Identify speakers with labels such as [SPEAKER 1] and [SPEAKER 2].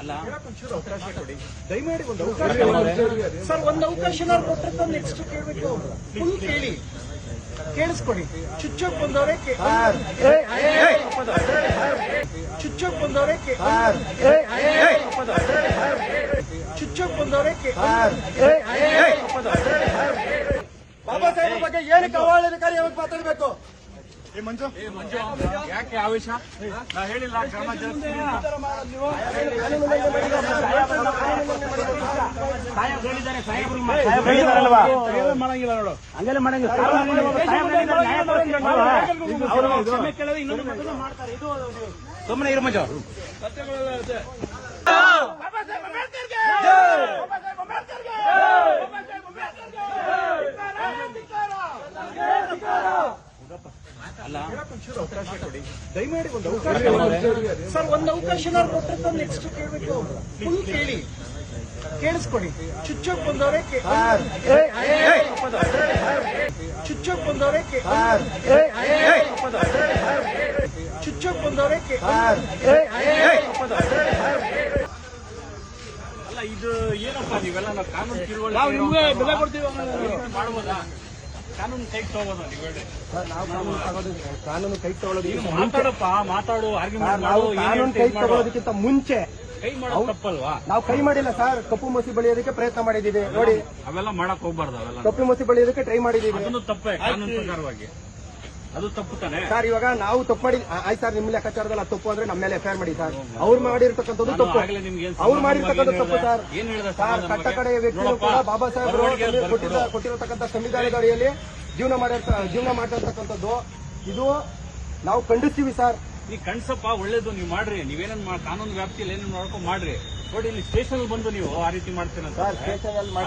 [SPEAKER 1] ಅಲ್ಲ? ಅವಕಾಶ ಕೊಡಿ ದಯಮಾಡಿ ಒಂದು ಅವಕಾಶ ಸರ್ ಒಂದು ಅವಕಾಶ ಕೊಟ್ಟರೆ ನೆಕ್ಸ್ಟ್ ಕೇಳಬೇಕು ಫುಲ್ ಕೇಳಿ. ಕೇಳಿಸ್ಕೊಡಿ. ಚುಚ್ಚಕ್ ಬಂದವರೇ ಚುಚ್ಚಕ್ ಬಂದವರೇ ಚುಚ್ಚಕ್ ಬಂದವರೇ
[SPEAKER 2] ಬಾಬಾ ಸಾಹೇಬ್ ಬಗ್ಗೆ ಏನಕ್ಕೆ ಅವಾಳಿನ ಕಾರ್ಯವಾಗಿ ಮಾತಾಡಬೇಕು?
[SPEAKER 3] ಯಾಕೆ ಆವೇಶ? ನಾ ಹೇಳಿಲ್ಲ ಕ್ರಮ ಜರುಗಿಸ್ತೀನಿ ಅಂತ. ಮಾಡಂಗಿಲ್ಲ ನೋಡು.
[SPEAKER 4] ಹಂಗೆಲ್ಲ ಮಾಡಂಗಿಲ್ಲ. ಸುಮ್ಮನೆ ಇರು ಮಂಜು.
[SPEAKER 1] ದಯಮಾಡಿ ಒಂದು ಅವಕಾಶ ಸರ್ ಒಂದು ಅವಕಾಶ ಕೊಟ್ಟಿರ್ತಾರೆ ನೆಕ್ಸ್ಟ್ ಕೇಳಬೇಕು ಫುಲ್ ಕೇಳಿ. ಕೇಳಿಸ್ಕೊಡಿ. ಚುಚ್ಚಕ್ ಬಂದವರೇ ಚುಚ್ಚಕ್ ಬಂದವರೇ ಚುಚ್ಚಕ್ ಬಂದವರೇ
[SPEAKER 3] ಅಲ್ಲ ಇದು ಏನಪ್ಪ ನೀವೆಲ್ಲ ನಾವು ಕಾನೂನು ತಿಳುವಳಿಕೆ ಬೆಲೆ ಕೊಡ್ತೀವಿ ಮಾಡ್ಬೋದಾ? ಕಾನೂನು ಕೈಗೆ ತಗೋಬೋದಾ ನೀವು ಹೇಳಿ
[SPEAKER 2] ಕಾನೂನು ಕೈ ತಗೊಳ್ಳೋದು
[SPEAKER 3] ಈಗ ಮಾತಾಡಪ್ಪ ಮಾತಾಡು ಆರ್ಗ್ಯುಮೆಂಟ್
[SPEAKER 2] ನಾವು
[SPEAKER 3] ಮಾಡು
[SPEAKER 2] ಕಾನೂನು ಕೈ ತಗೊಳ್ಳೋದಕ್ಕಿಂತ ಮುಂಚೆ
[SPEAKER 3] ಕೈ ಮಾಡೋದು ತಪ್ಪಲ್ವಾ?
[SPEAKER 2] ನಾವು ಕೈ ಮಾಡಿಲ್ಲ ಸರ್ ಕಪ್ಪು ಮಸಿ ಬಳಿಯೋದಕ್ಕೆ ಪ್ರಯತ್ನ ಮಾಡಿದೀವಿ ನೋಡಿ.
[SPEAKER 3] ಅವೆಲ್ಲ ಮಾಡಕ್ ಹೋಗ್ಬಾರ್ದು ಅವೆಲ್ಲ.
[SPEAKER 2] ಕಪ್ಪು ಮಸಿ ಬಳಿಯೋದಕ್ಕೆ ಟ್ರೈ ಮಾಡಿದೀವಿ
[SPEAKER 3] ಅದನ್ನು ತಪ್ಪೇ ಕಾನೂನು ಪ್ರಕಾರವಾಗಿ. ಅದು ತಪ್ಪು ತಾನೆ?
[SPEAKER 2] ಸರ್ ಇವಾಗ ನಾವು ತಪ್ಪು ಮಾಡಿ ಆಯ್ತು ಸರ್ ನಿಮ್ಮ ಲೆಕ್ಕಾಚಾರದಲ್ಲಿ ಅದು ತಪ್ಪು ಅಂದ್ರೆ ನಮ್ಮ ಮೇಲೆ ಎಫ್ಐಆರ್ ಮಾಡಿ ಸರ್ ಅವ್ರು ಮಾಡಿರ್ತಕ್ಕಂಥದ್ದು ತಪ್ಪು. ಅವ್ರು ಮಾಡಿರ್ತಕ್ಕಂಥ ತಪ್ಪು ಸರ್ ಸರ್ ಕಟ್ಟ? ಕಡೆಯ ವ್ಯಕ್ತಿಗಳು ಕೂಡ ಬಾಬಾ ಸಾಹೇಬ್ ಕೊಟ್ಟಿರತಕ್ಕಂಥ ಸಂವಿಧಾನದ ಅಡಿಯಲ್ಲಿ ಜೀವನ ಮಾಡಿರ್ತ ಜೀವನ ಮಾಡಿರ್ತಕ್ಕಂಥದ್ದು ಇದು ನಾವು ಖಂಡಿಸ್ತೀವಿ ಸರ್
[SPEAKER 3] ನೀವು ಕಣ್ಸಪ್ಪ ಒಳ್ಳೇದು ನೀವು ಮಾಡ್ರಿ. ನೀವೇನೇನ್ ಕಾನೂನು ವ್ಯಾಪ್ತಿಯಲ್ಲಿ ಏನೇನು ಮಾಡ್ಕೊಂಡು ಮಾಡ್ರಿ. ನೋಡಿ ಇಲ್ಲಿ ಸ್ಟೇಷನ್ ಬಂದು ನೀವು ಆ ರೀತಿ ಮಾಡ್ತೀರ
[SPEAKER 2] ಸರ್ ಸ್ಟೇಷನ್ ಅಲ್ಲಿ ಮಾಡಿ